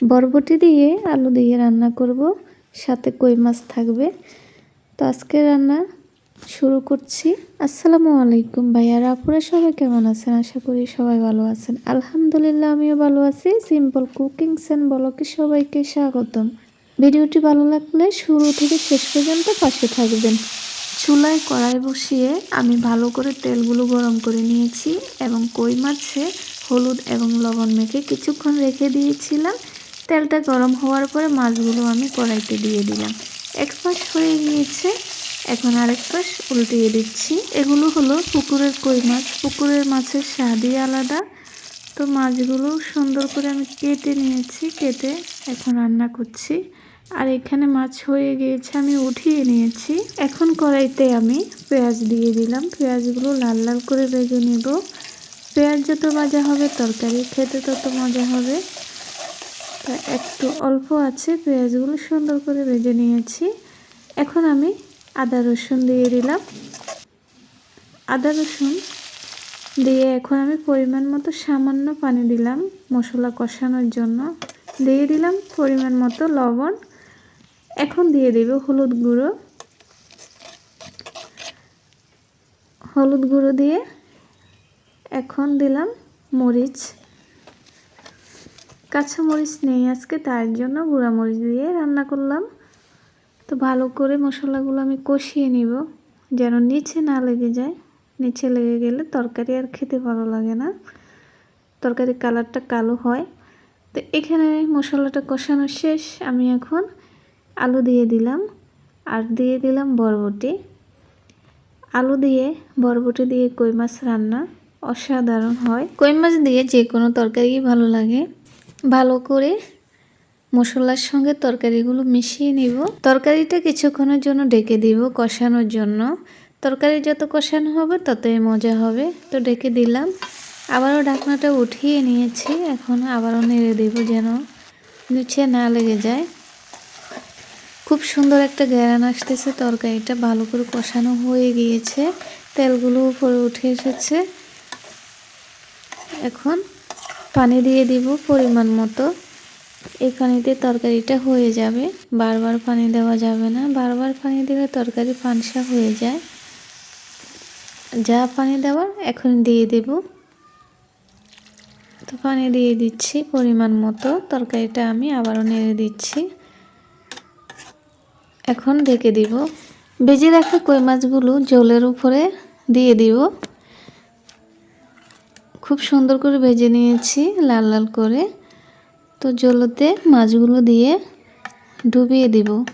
বরবটি দিয়ে আলু দিয়ে রান্না করব। সাথে কই মাছ থাকবে। তো আজকে রান্না শুরু করছি। আসসালামু আলাইকুম ভাইয়ারা আপুরা সবাই কেমন আছেন? আশা করি সবাই ভালো আছেন। আলহামদুলিল্লাহ, আমিও ভালো আছি। সিম্পল কুকিং সেন বলকে সবাইকে স্বাগতম। ভিডিওটি ভালো লাগলে শুরু থেকে শেষ পর্যন্ত পাশে থাকবেন। চুলায় কড়াই বসিয়ে আমি ভালো করে তেলগুলো গরম করে নিয়েছি এবং কই মাছে হলুদ এবং লবণ মেখে কিছুক্ষণ রেখে দিয়েছিলাম। তেলটা গরম হওয়ার পরে মাছগুলো আমি কড়াইতে দিয়ে দিলাম। এক পাশ হয়ে গিয়েছে, এখন আরেক পাশ উল্টিয়ে দিচ্ছি। এগুলো হলো পুকুরের কই মাছ। পুকুরের মাছের স্বাদই আলাদা। তো মাছগুলো সুন্দর করে আমি কেটে নিয়েছি, কেটে এখন রান্না করছি। আর এখানে মাছ হয়ে গিয়েছে, আমি উঠিয়ে নিয়েছি। এখন কড়াইতে আমি পেঁয়াজ দিয়ে দিলাম। পেঁয়াজগুলো লাল লাল করে ভেজে নেব। পেঁয়াজ যত ভাজা হবে, তরকারি খেতে তত মজা হবে। তো একটু অল্প আছে, পেঁয়াজগুলো সুন্দর করে ভেজে নিয়েছি। এখন আমি আদা রসুন দিয়ে দিলাম। আদা রসুন দিয়ে এখন আমি পরিমাণ মতো সামান্য পানি দিলাম মশলা কষানোর জন্য। দিয়ে দিলাম পরিমাণ মতো লবণ। এখন দিয়ে দেব হলুদ গুঁড়ো। হলুদ গুঁড়ো দিয়ে এখন দিলাম মরিচ। কাঁচা মরিচ নেই আজকে তার জন্য মরিচ দিয়ে রান্না করলাম। তো ভালো করে মশলাগুলো আমি কষিয়ে নিব, যেন নিচে না লেগে যায়। নিচে লেগে গেলে তরকারি আর খেতে ভালো লাগে না। তরকারির কালারটা কালো হয়। তো এখানে মশলাটা কষানো শেষ, আমি এখন আলু দিয়ে দিলাম। আর দিয়ে দিলাম বরবটি। আলু দিয়ে, বরবটি দিয়ে কই মাছ রান্না অসাধারণ হয়। কই মাছ দিয়ে যে কোনো তরকারি ভালো লাগে। ভালো করে মশলার সঙ্গে তরকারিগুলো মিশিয়ে নিব। তরকারিটা কিছুক্ষণের জন্য ডেকে দিব কষানোর জন্য। তরকারি যত কষানো হবে ততই মজা হবে। তো ডেকে দিলাম। আবারও ঢাকনাটা উঠিয়ে নিয়েছি। এখন আবারও নেড়ে দেব যেন নিচে না লেগে যায়। খুব সুন্দর একটা গ্যারান আসতেছে তরকারিটা। ভালো করে কষানো হয়ে গিয়েছে। তেলগুলো উপরে উঠে এসেছে। এখন পানি দিয়ে দিব পরিমাণ মতো। এই পানিতে তরকারিটা হয়ে যাবে। বারবার পানি দেওয়া যাবে না। বারবার পানি দিলে তরকারি পানসা হয়ে যায়। যা পানি দেওয়ার এখন দিয়ে দেব। তো পানি দিয়ে দিচ্ছি পরিমাণ মতো। তরকারিটা আমি আবারও নেড়ে দিচ্ছি। এখন ঢেকে দিব। বেজে রাখা কই মাছগুলো জলের উপরে দিয়ে দিব। খুব সুন্দর করে ভেজে নিয়েছি, লাল লাল করে। তো জলতে মাছগুলো দিয়ে ডুবিয়ে দিব।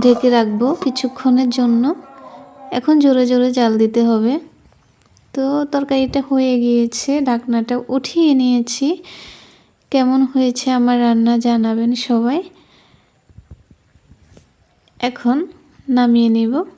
ঢেকে রাখব কিছুক্ষণের জন্য। এখন জোরে জোরে জাল দিতে হবে। তো তরকারিটা হয়ে গিয়েছে, ঢাকনাটা উঠিয়ে নিয়েছি। কেমন হয়েছে আমার রান্না জানাবেন সবাই। এখন নামিয়ে নেব।